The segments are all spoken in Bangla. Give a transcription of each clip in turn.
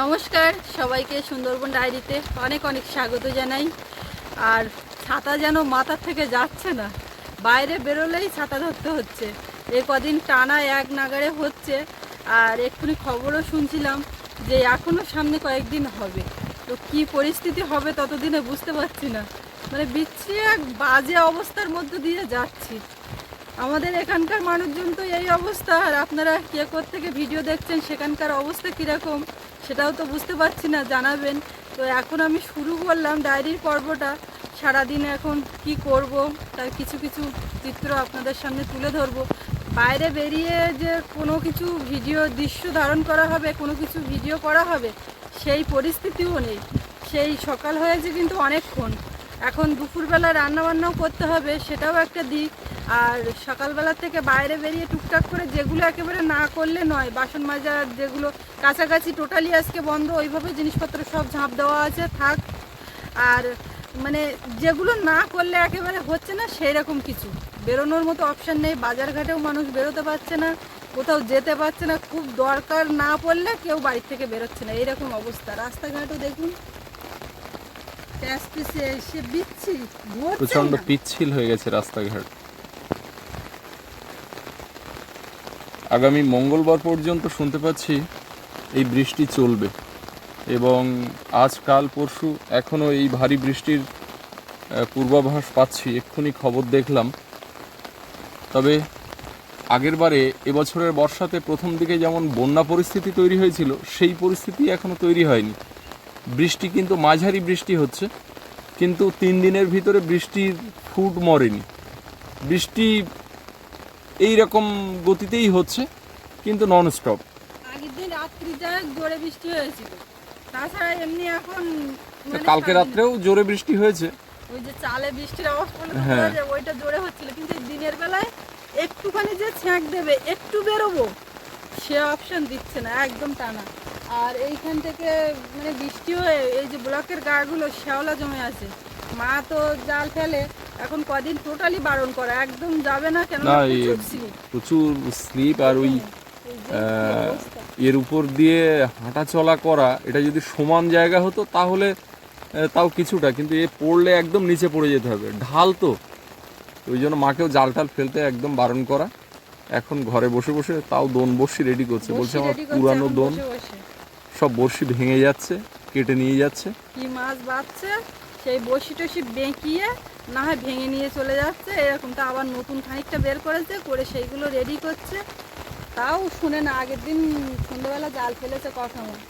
নমস্কার, সবাইকে সুন্দরবন ডায়েরিতে অনেক অনেক স্বাগত জানাই। আর ছাতা যেন মাথার থেকে যাচ্ছে না, বাইরে বেরোলেই ছাতা ধরতে হচ্ছে। এ কদিন টানা এক নাগারে হচ্ছে, আর এক্ষুনি খবরও শুনছিলাম যে এখনও সামনে কয়েকদিন হবে। তো কি পরিস্থিতি হবে ততদিনে বুঝতে পারছি না। মানে বিচ্ছিরি এক বাজে অবস্থার মধ্যে দিয়ে যাচ্ছি। আমাদের এখানকার মানুষজন তো এই অবস্থা, আর আপনারা কে থেকে ভিডিও দেখছেন, সেখানকার অবস্থা কীরকম? সেটাও তো বুঝতে পারছি না, জানাবেন। তো এখন আমি শুরু করলাম ডায়েরির পর্বটা। সারাদিন এখন কি করব, তার কিছু কিছু চিত্র আপনাদের সামনে তুলে ধরবো। বাইরে বেরিয়ে যে কোনো কিছু ভিডিও দৃশ্য ধারণ করা হবে, কোনো কিছু ভিডিও করা হবে, সেই পরিস্থিতিও নেই। সেই সকাল হয়েছে কিন্তু অনেকক্ষণ। এখন দুপুরবেলা রান্নাবান্নাও করতে হবে, সেটাও একটা দিক। আর সকালবেলা থেকে বাইরে বেরিয়ে টুকটাক করে যেগুলো একেবারে না করলে নয় বাসন মাজার যেগুলো কাছাকাছি টোটালি আজকে বন্ধ ওইভাবে জিনিসপত্র সব ঝাঁপ দেওয়া আছে থাক। আর মানে যেগুলো না করলে একেবারে হচ্ছে না সেই রকম কিছু। বেরোনোর মতো অপশান নেই বাজারঘাটেও মানুষ বেরোতে পারছে না কোথাও যেতে পারছে না খুব দরকার না পড়লে কেউ বাড়ির থেকে বেরোচ্ছে না এইরকম অবস্থা। রাস্তাঘাটও দেখুন। প্রচণ্ড পিচ্ছিল হয়ে গেছে রাস্তাঘাট। আগামী মঙ্গলবার পর্যন্ত শুনতে পাচ্ছি এই বৃষ্টি চলবে এবং আজ, কাল, পরশু এখনও এই ভারী বৃষ্টির পূর্বাভাস পাচ্ছি। এক্ষুনি খবর দেখলাম। তবে আগেরবারে এবছরের বর্ষাতে প্রথম দিকে যেমন বন্যা পরিস্থিতি তৈরি হয়েছিল, সেই পরিস্থিতি এখনও তৈরি হয়নি। বৃষ্টি কিন্তু মাঝারি বৃষ্টি হচ্ছে, কিন্তু তিন দিনের ভিতরে বৃষ্টির ফুট মরেনি। বৃষ্টি এই রকম গতিতেই হচ্ছে কিন্তু নন স্টপ আগের দিন রাত্রি যা জোরে বৃষ্টি হয়েছিল। তাছাড়া এমনি এখন মানে কালকে রাত্রেও জোরে বৃষ্টি হয়েছে। ওই যে চালে বৃষ্টির আওয়াজ হ্যাঁ। ওইটা জোরে হচ্ছিল কিন্তু দিনের বেলায় একটুখানি যে ছ্যাঁক দেবে একটু বেরোবো সে অপশন দিচ্ছে না একদম টানা। আর এইখান থেকে মানে বৃষ্টি হয়ে এই যে ব্লকের গাগুলো শ্যাওলা জমে আছে। মা তো জাল ফেলে এখন কদিন টোটালি বারণ করা একদম যাবে না কেন প্রচুর স্লিপ আর ওই এর উপর দিয়ে হাঁটা চলা করা এটা যদি সমান জায়গা হতো তাহলে তাও কিছুটা কিন্তু এ পড়লে একদম নিচে পড়ে যেতে হবে। ঢাল তো ওই জন্য মাকেও জাল টাল ফেলতে একদম বারণ করা। এখন ঘরে বসে বসে তাও দোন বসি রেডি করছে বলছে আমার পুরানো দোন। সব বড়শি ভেঙে যাচ্ছে কেটে নিয়ে যাচ্ছে। কি মাছ বাচ্ছে? সেই বসি টসি বেঁকিয়ে না হয় ভেঙে নিয়ে চলে যাচ্ছে। এরকমটা আবার নতুন খানিকটা বের করেছে, করে সেইগুলো রেডি করছে। তাও শুনে না, আগের দিন সন্ধ্যাবেলা জাল ফেলেছে মতো।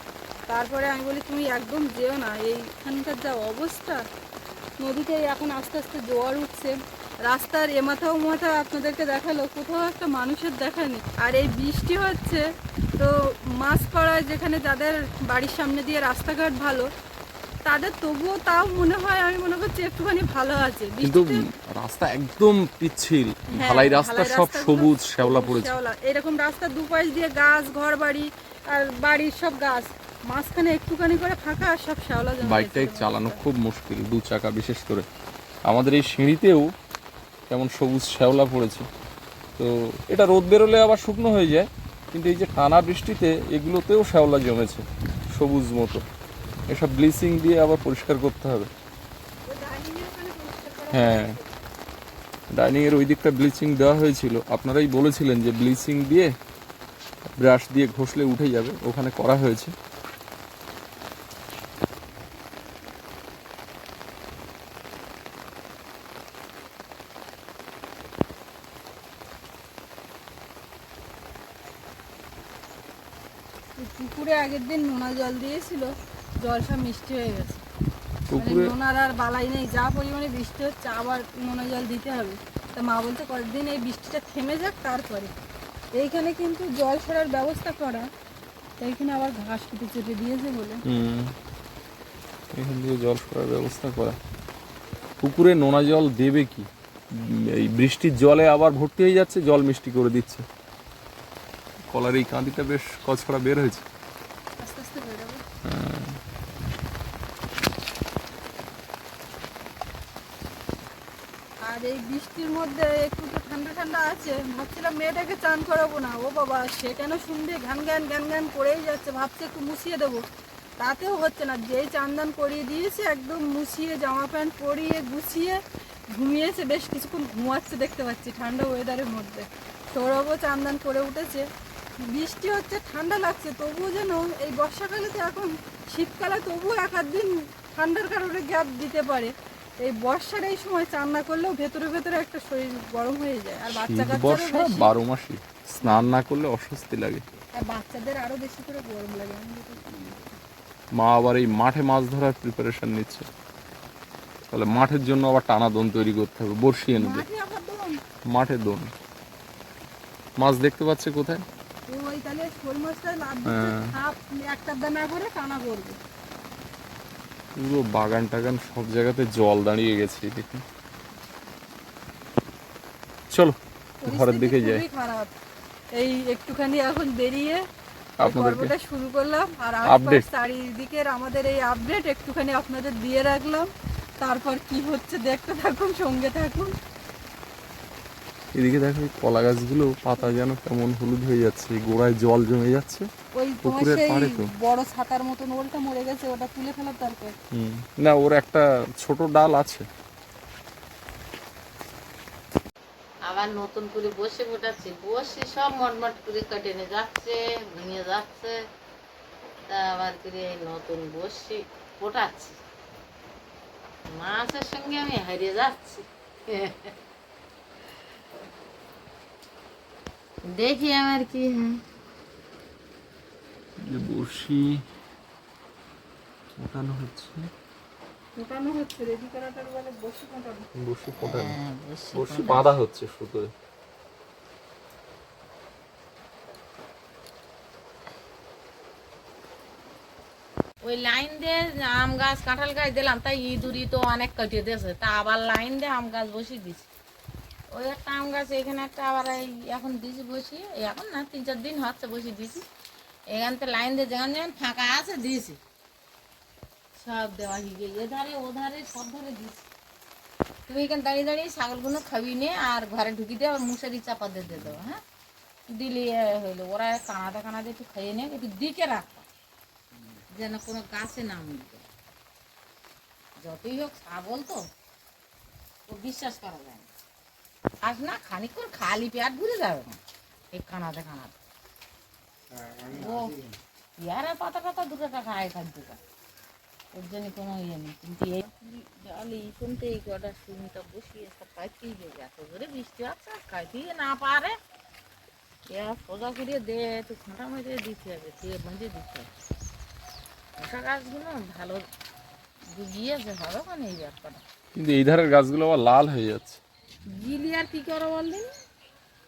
তারপরে আমি বলি, তুমি একদম যেও না, এইখানকার যা অবস্থা। নদীতে এখন আস্তে আস্তে জোয়ার উঠছে। রাস্তার এ মাথা মাথা আপনাদেরকে দেখাল, কোথাও একটা মানুষের দেখা নেই। আর এই বৃষ্টি হচ্ছে, তো মাছ পাড়ায় যেখানে যাদের বাড়ির সামনে দিয়ে রাস্তাঘাট ভালো তাদের তবুও তাও মনে হয় আমি মনে করছি একটুখানি ভালো আছে। কিন্তু রাস্তা একদম পিচ্ছিল। হ্যাঁ, ঢালাই রাস্তা সব সবুজ শ্যাওলা পড়েছে। এরকম রাস্তার দুপাশ দিয়ে গাছ ঘর বাড়ি আর বাড়ির সব গাছ। মাঝখানে একটুখানি করে ফাঁকা আর সব শ্যাওলা গেছে। চালানো খুব মুশকিল দু চাকা বিশেষ করে। আমাদের এই সিঁড়িতেও কেমন সবুজ শ্যাওলা পড়েছে। তো এটা রোদ বেরোলে আবার শুকনো হয়ে যায় কিন্তু এই যে টানা বৃষ্টিতে এগুলোতেও শ্যাওলা জমেছে সবুজ মতো। এসব ব্লিচিং দিয়ে আবার পরিষ্কার করতে হবে। হ্যাঁ। ডাইনিংয়ের ওই দিকটা ব্লিচিং দেওয়া হয়েছিল। আপনারাই বলেছিলেন যে ব্লিচিং দিয়ে ব্রাশ দিয়ে ঘষলে উঠে যাবে। ওখানে করা হয়েছে। পুকুরে আগের দিন নোনা জল দিয়েছিল। জল সব মিষ্টি হয়ে গেছে। মানে পুকুরে নোনার আর বালাই নেই যা পরিমাণে বৃষ্টি হচ্ছে আবার নোনা জল দিতে হবে। তা মা বলতে কয়েকদিন এই বৃষ্টিটা থেমে যাক তারপরে। এইখানে কিন্তু জল ছাড়ার ব্যবস্থা করা এইখানে আবার ঘাস কেটে চেটে দিয়েছে বলে। হুম। এখান দিয়ে জল সরার ব্যবস্থা করা। পুকুরে নোনা জল দেবে কি? এই বৃষ্টির জলে আবার ভর্তি হয়ে যাচ্ছে জল মিষ্টি করে দিচ্ছে। কলার এই কাঁদিটা বেশ কচকড়া বের হয়েছে আস্তে আস্তে বেরোবে আর এই বৃষ্টির মধ্যে একটু তো ঠান্ডা আছে ভাবছিলাম মেয়েটাকে চান করাবো না। ও বাবা, সে কেন শুনবে? ঘ্যান ঘ্যান ঘ্যান ঘ্যান করেই যাচ্ছে। ভাবছে একটু মুছিয়ে দেবো। তাতেও হচ্ছে না। যেই চান্দান করিয়ে দিয়েছে, একদম মুছিয়ে জামা প্যান্ট পরিয়ে গুছিয়ে ঘুমিয়েছে। বেশ কিছুক্ষণ ঘুমাচ্ছে দেখতে পাচ্ছি ঠান্ডা ওয়েদারের মধ্যে। সৌরভও চান্দান করে উঠেছে। বৃষ্টি হচ্ছে, ঠান্ডা লাগছে। তবুও যেন এই বর্ষাকালে তো এখন শীতকালে তবুও এক দিন ঠান্ডার কারণে গ্যাপ দিতে পারে। এই বর্ষার এই সময় চান না করলেও ভেতরে ভেতরে একটা শরীর গরম হয়ে যায়। আর বাচ্চা বর্ষা বারো মাসই। স্নান না করলে অস্বস্তি লাগে। আর বাচ্চাদের আরও বেশি করে গরম লাগে। মা আবার এই মাঠে মাছ ধরার প্রিপারেশন নিচ্ছে। তাহলে মাঠের জন্য আবার টানা দোন তৈরি করতে হবে। বড়শি এনে দে। মাঠে দোন? মাছ দেখতে পাচ্ছে কোথায়? ওই তাহলে শোল মাছটা লাভ হ্যাঁ। একটা দানা করে টানা করবে। পুরো বাগান টাগান সব জায়গাতে জল দাঁড়িয়ে গেছে দেখুন। চলো ঘরের দিকে যাই। এই একটুখানি এখন বেরিয়ে এই আপনাদেরকে শুরু করলাম আর আপডেট চারিদিকের আমাদের এই আপডেট একটুখানি আপনাদের দিয়ে রাখলাম। তারপর কি হচ্ছে দেখতে থাকুন সঙ্গে থাকুন। এদিকে দেখো কলা গাছগুলো পাতা যেন কেমন হলুদ হয়ে যাচ্ছে গোড়ায় জল জমে যাচ্ছে। ওই পুকুরের পাড়ে তো। বড় ছাতার মতন ওলটা মরে গেছে ওটা তুলে ফেলার দরকার। না ওর একটা ছোট ডাল আছে। আবার নতুন করে বসে ফোটাচ্ছি বসে সব মটমট করে কেটে নিয়ে যাচ্ছে ভেঙে যাচ্ছে। তা আবার করে এই নতুন বসি ফোটাচ্ছি মাছের সঙ্গে আমি হারিয়ে যাচ্ছি। দেখি আমার কি হয় যে ওঠানো হচ্ছে ফোটানো হচ্ছে রেডি করাটার বলে বসে ফোটানো বড়শি ফোটানো হ্যাঁ, বসি বড়শি বাঁধা হচ্ছে সুতোয় ওই লাইন দিয়ে আম গাছ কাঁঠাল গাছ দিলাম তাই ইঁদুরি তো অনেক কেটে দিয়েছে। তা আবার লাইন দিয়ে আম গাছ বসিয়ে দিছি ওই একটা আম গাছ এখানে একটা আবার এই এখন দিছি এই এখন না, তিন চার দিন হচ্ছে বসিয়ে দিছি। এখান থেকে লাইন দিয়ে যেখানে যেখানে ফাঁকা আছে দিয়েছি। সব দেওয়া গেছে। এধারে, ওধারে, সব ধারে দিছি তুমি এখানে দাঁড়িয়ে দাঁড়িয়ে ছাগলগুলো খাবি নে আর ঘরে ঢুকি দিয়ে আবার মুসারি চাপা দিয়ে দিয়ে দেবো হ্যাঁ? দিলে হইল, ওরা কানাতে কানাতে একটু খাইয়ে নে, একটু দিকে রাখবা যেন কোনো গাছে না মিলবে যতই হোক ছাগল তো, ও বিশ্বাস করা যায় না। আজ না খানিকক্ষণ খালি পেট ভরে যাবে না এই কানাতে কানাতে। পাতা পাতা দুটো টাকা ওর জন্য কোনো ইয়ে নেই। কিন্তু এই শুনতে এই কটা বসিয়ে সব খাইতেই এত করে বৃষ্টি হচ্ছে খাইতেই না পারে। এ সোজা করিয়ে দে, একটু খাঁটা মেরে দিতে হবে দিয়ে বেঁধে দিতে হবে। শশা গাছগুলো ভালো গিয়েছে কেন এই ব্যাপারটা? কিন্তু এই ধারের গাছগুলো আবার লাল হয়ে যাচ্ছে। গিলি আর কি করে বললেন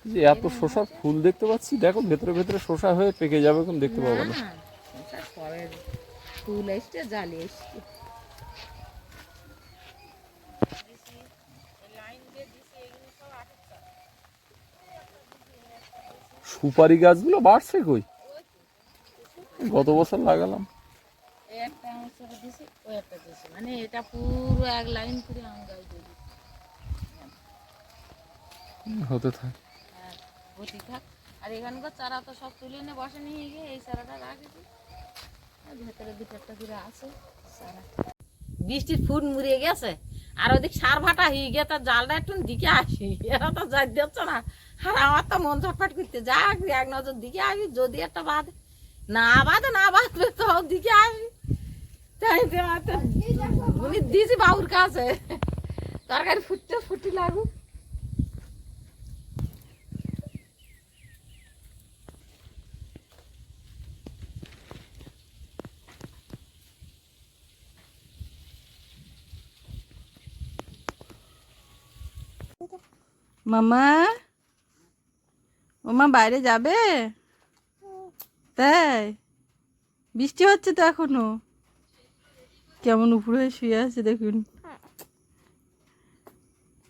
যে এত শশার ফুল দেখতে পাচ্ছি দেখো ভেতরে ভেতরে শশা হয়ে পেকে যাবে কোন দেখতে পাবো না। ফুল এসছে জালি এসছে। সুপারি গাছগুলো বাড়ছে কই? গত বছর লাগালাম। একটা দিছি ওই একটা দিছি। মানে এটা পুরো এক লাইন করে আম গাছ। হতে থাক। আর এখানকার চারা তো সব তুলে নিয়ে বসে নিয়ে গিয়ে এই চারাটা রাখেছি। ভেতরে আছে বৃষ্টির ফুট মুড়িয়ে গেছে। আর ওদিক সার ভাটা হয়ে গিয়ে তার জালটা একটু দিকে আসি। এরা তো যাই দিচ্ছে না। আর আমার তো মন ছটফট করতে যাক, এক নজর দিকে আসি। যদি একটা বাঁধে, না বাঁধে, না বাঁধবে তো দিকে আসি। তাই উনি দিয়েছি বাবুর কাছে। তরকারি ফুটতে ফুটি লাগুক। মামা? ওমা বাইরে যাবে? তাই? বৃষ্টি হচ্ছে তো এখনও। কেমন উপরে শুয়ে আছে দেখুন।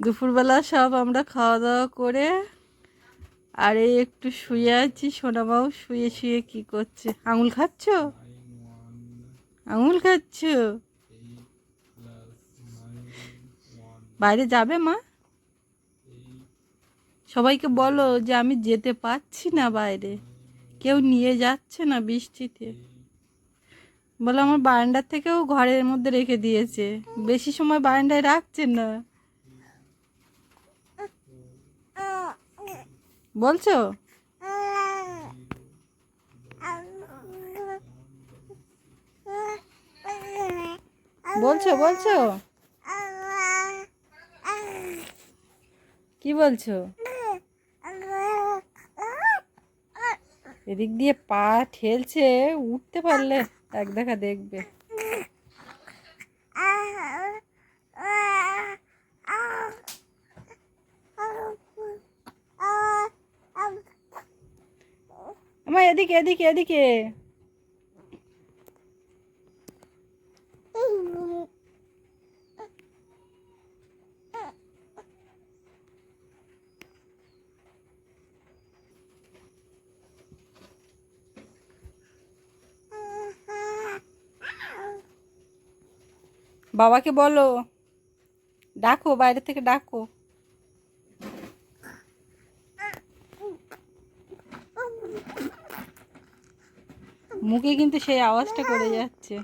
দুপুরবেলা সব আমরা খাওয়া দাওয়া করে আর একটু শুয়ে আছি। সোনামাও শুয়ে শুয়ে কি করছে? আঙুল খাচ্ছ? আঙুল খাচ্ছ? বাইরে যাবে মা? সবাইকে বলো যে আমি যেতে পারছি না বাইরে। কেউ নিয়ে যাচ্ছে না বৃষ্টিতে। বলে আমার বারান্দার থেকেও ঘরের মধ্যে রেখে দিয়েছে। বেশি সময় বারান্দায় রাখছেন না। বলছো? বলছো বলছো? কি বলছো? এদিক দিয়ে পা ঠেলছে উঠতে পারলে এক দেখা দেখবে আমার এদিকে এদিকে এদিকে বাবাকে বলো। ডাকো, বাইরে থেকে ডাকো। মুখে কিন্তু সেই আওয়াজটা করে যাচ্ছে।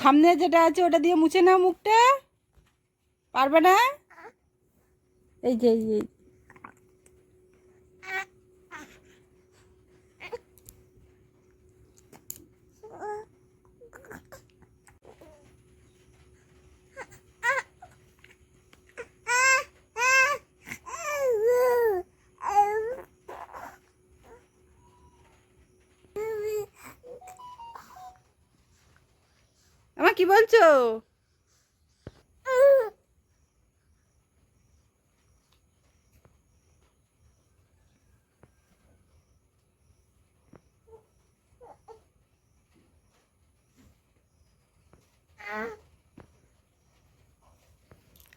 সামনে যেটা আছে, ওটা দিয়ে মুছে না মুখটা। পারবে না? এই যে এই কি বলছো?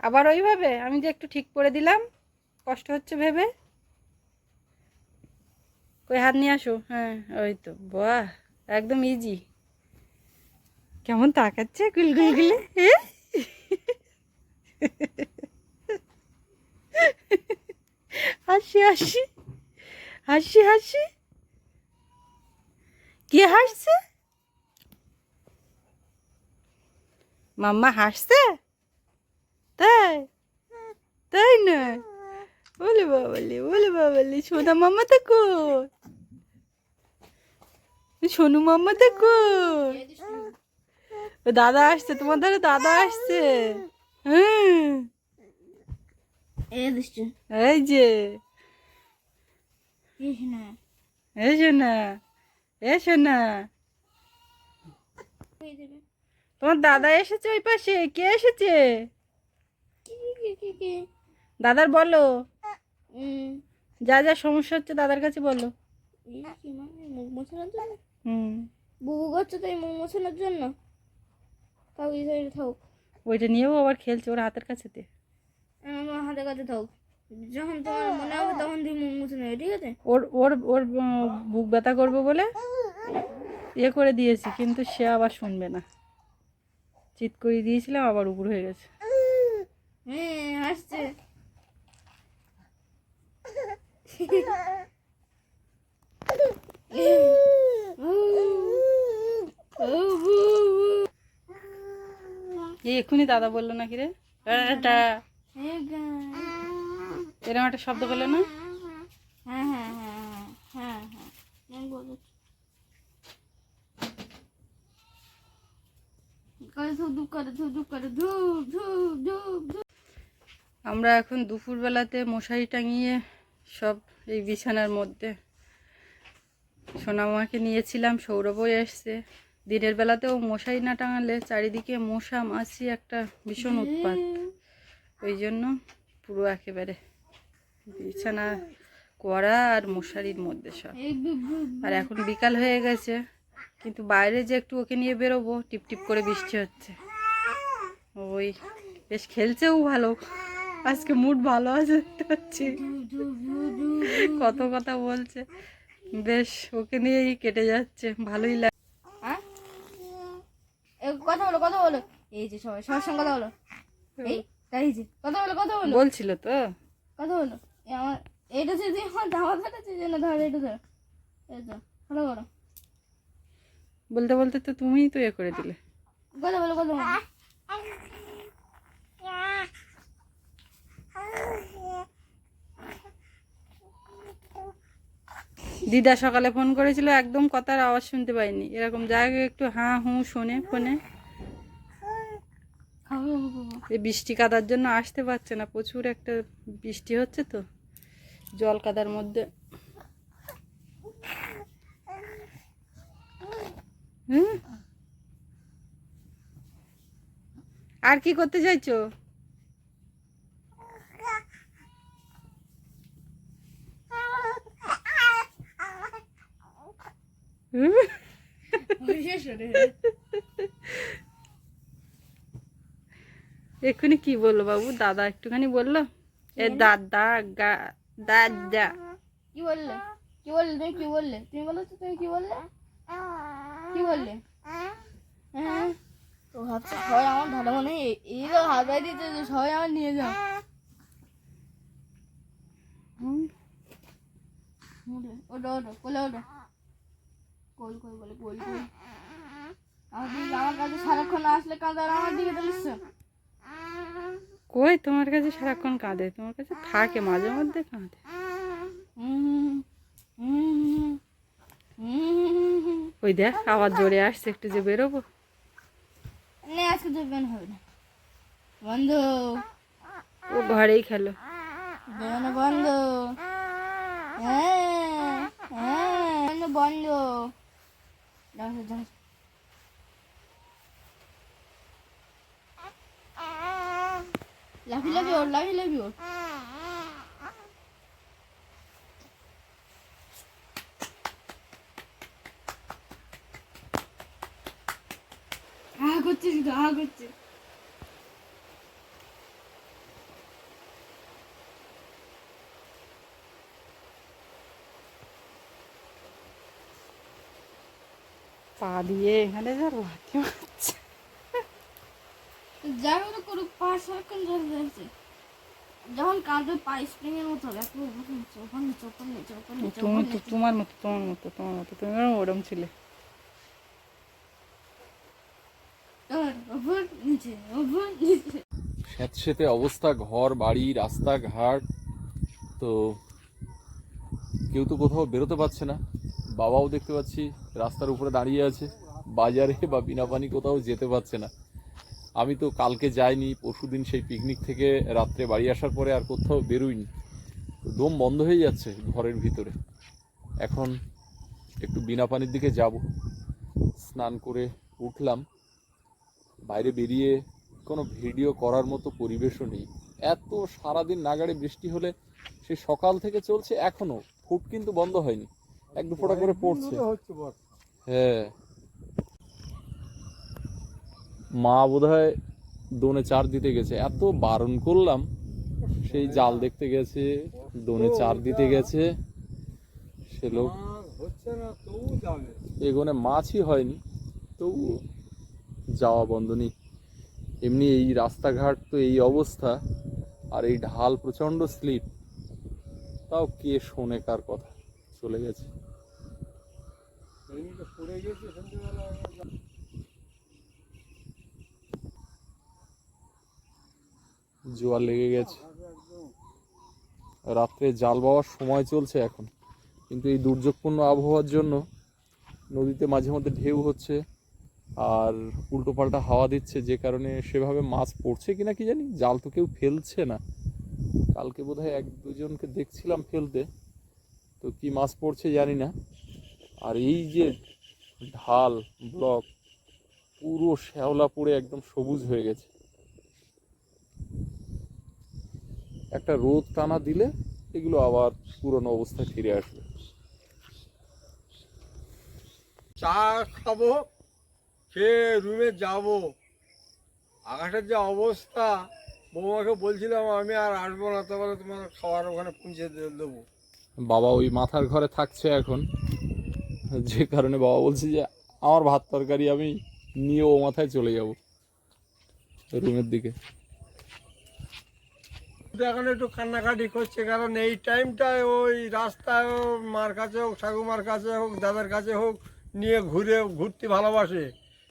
আবার ওইভাবে, আমি যে একটু ঠিক করে দিলাম, কষ্ট হচ্ছে ভেবে। কই, হাত নিয়ে আসো। হ্যাঁ ওই তো, বাহ, একদম ইজি কেমন তাকাচ্ছে গুলগুল গুলে? হাসি হাসি হাসি হাসি। কে হাসছে? মাম্মা হাসছে? তাই না? বলে বাবালি বলে বাবালি সোনা মাম্মা তো কই? সোনু মাম্মা তো কই? দাদা আসছে, তোমার ধারে দাদা আসছে। হুম এই যে। এসো না এসো না। তোমার দাদা এসেছে ওই পাশে, কে এসেছে? দাদার বলো। যা যা সমস্যা হচ্ছে দাদার কাছে বলো। মুখ মোছানোর জন্য হুম। বুবু করছে তাই মুখ মোছানোর জন্য। তাও এই সাইডে থাক ওইটা নিয়েও আবার খেলছে ওর হাতের কাছেতে। আমার হাতে কাছে থাক যখন তোমার মনে হবে তখন তুই মুখ মুছে নেবে ঠিক আছে? ওর ওর ওর বুক ব্যথা করবে বলে ইয়ে করে দিয়েছি কিন্তু সে আবার শুনবে না। চিৎ করে দিয়েছিলাম আবার উপর হয়ে গেছে। হ্যাঁ হাসছে এই এক্ষুনি দাদা বলল নাকি রে? এরকম একটা শব্দ করল না? হ্যাঁ হ্যাঁ হ্যাঁ হ্যাঁ হ্যাঁ আমরা এখন দুপুরবেলাতে মশারি টাঙিয়ে সব এই বিছানার মধ্যে। সোনামাকে নিয়েছিলাম, সৌরভও এসছে। দিনের বেলাতেও মশারি না টাঙালে চারিদিকে মশা মাছি একটা ভীষণ উৎপাত। ওই জন্য পুরো একেবারে বিছানা করা আর মশারির মধ্যে সব। আর এখন বিকাল হয়ে গেছে, কিন্তু বাইরে যে একটু ওকে নিয়ে বেরোবো টিপ টিপ করে বৃষ্টি হচ্ছে। ওই, বেশ খেলছেও ভালো। আজকে মুড ভালো আছে পাচ্ছি। কত কথা বলছে। বেশ ওকে নিয়েই কেটে যাচ্ছে ভালোই লাগে হ্যাঁ? এ কথা বলো কথা বলো। এই যে সবাই সবার সঙ্গে কথা বলো। এই তাই যে কথা বলো কথা বলো। বলছিল তো। কথা বলো। আমার এটা যদি আমার জামা ধরেছে যেন ধরো এটা ধরো। এই তো কথা বলো বলতে বলতে তো তুমিই তো এ করে দিলে। কথা বলো কথা বলো। দিদা সকালে ফোন করেছিল, একদম কথার আওয়াজ শুনতে পাইনি। এরকম জায়গায় একটু হাঁ, হুঁ, শোনে, ফোনে। এই বৃষ্টি কাদার জন্য আসতে পারছে না, প্রচুর একটা বৃষ্টি হচ্ছে তো, জল কাদার মধ্যে? আর কি করতে চাইছো হুম? এক্ষুনি কি বলল বাবু? দাদা একটুখানি বলল? এ দাদা গা দাদা। কি বললে? কি বললে? তুমি কি বললে? তুমি বলো তো তুমি কি বললে? কি বললে? হ্যাঁ? তো ভাবছে সবাই আমার ভালো মনে হয় এই- তো হাত দিতে সবাই আমার নিয়ে যাও। ওঠো ওঠো কোলে ওঠো। বলে আমার কাছে সারাক্ষণ আসলে কাঁদে আর আমার দিকে তুলিস কই তোমার কাছে সারাক্ষণ কাঁদে? তোমার কাছে থাকে মাঝে মধ্যে কাঁদে। ওই দেখ আবার জোরে আসছে একটু যে বেরোবো। নে আজকে হবে না। বন্ধ। ও ঘরেই খেলো। বেন বন্ধ। হ্যাঁ হ্যাঁ বন্ধ। বন্ধ যাও, যাও, যাও। লাফি লাফি ওর লাফি লাফি ওর পা দিয়ে এখানে যা লাথি মারছে। করুক পা সারাক্ষণ জল যাচ্ছে যখন কাঁদবে পা স্প্রিং এর মতো হবে। একটু নিচে ওপর নিচে ওপর নিচে ওপর নিচে তুমি তো তোমার মতো তোমার মতো তোমার মতো তুমি ওরম ছিলে। স্যাঁতসেঁতে অবস্থা ঘর বাড়ি রাস্তাঘাট তো কেউ তো কোথাও বেরোতে পারছে না। বাবাও দেখতে পাচ্ছি রাস্তার উপরে দাঁড়িয়ে আছে। বাজারে বা বিনা পানি কোথাও যেতে পারছে না। আমি তো কালকে যাইনি, পরশুদিন সেই পিকনিক থেকে রাত্রে বাড়ি আসার পরে আর কোথাও বেরোইনি। তো দম বন্ধ হয়ে যাচ্ছে ঘরের ভিতরে। এখন একটু বিনা পানির দিকে যাব। স্নান করে উঠলাম। বাইরে বেরিয়ে কোনো ভিডিও করার মতো পরিবেশও নেই। এত সারাদিন নাগাড়ে বৃষ্টি হলে সে সকাল থেকে চলছে এখনও ফুট কিন্তু বন্ধ হয়নি। এক দু ফোঁটা করে পড়ছে। হ্যাঁ। মা বোধহয় দোনে চার দিতে গেছে। এত বারণ করলাম সেই জাল দেখতে গেছে দোনে চার দিতে গেছে সে লোক এগোনে মাছই হয়নি তবু যাওয়া বন্ধ নেই। এমনি এই রাস্তাঘাট তো এই অবস্থা আর এই ঢাল প্রচণ্ড স্লিপ। তাও কে শোনে কার কথা? চলে গেছে। জোয়ার লেগে গেছে। রাত্রে জাল বাওয়ার সময় চলছে এখন। কিন্তু এই দুর্যোগপূর্ণ আবহাওয়ার জন্য নদীতে মাঝে মধ্যে ঢেউ হচ্ছে আর উল্টো পাল্টা হাওয়া দিচ্ছে, যে কারণে সেভাবে মাছ পড়ছে কিনা কি জানি? জাল তো কেউ ফেলছে না। কালকে বোধহয় এক দুজনকে দেখছিলাম ফেলতে। তো কি মাছ পড়ছে জানি না। আর এই যে ঢাল ব্লক পুরো শ্যাওলা পড়ে একদম সবুজ হয়ে গেছে। একটা রোদ টানা দিলে এগুলো আবার পুরনো অবস্থায় ফিরে আসবে। চা খাব খেয়ে রুমে যাব। আকাশের যে অবস্থা বৌমাকে বলছিলাম আমি আর আসব না তারপরে তোমার খাবার ওখানে পৌঁছে দেবো। বাবা ওই মাথার ঘরে থাকছে এখন। যে কারণে বাবা বলছে যে আমার ভাত তরকারি আমি নিয়ে ও মাথায় চলে যাব রুমের দিকে। এখন একটু কান্নাকাটি করছে কারণ এই টাইমটায় ওই রাস্তায় ও মার কাছে হোক ঠাকুমার কাছে হোক দাদার কাছে হোক নিয়ে ঘুরে ঘুরতে ভালোবাসে।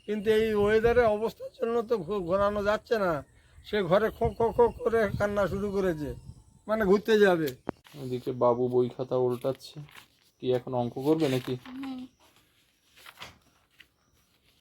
কিন্তু এই ওয়েদারে অবস্থার জন্য তো ঘোরানো যাচ্ছে না। সে ঘরে খো খো খো করে কান্না শুরু করেছে। মানে ঘুরতে যাবে। ওদিকে বাবু বই খাতা উল্টাচ্ছে। কি এখন অঙ্ক করবে নাকি?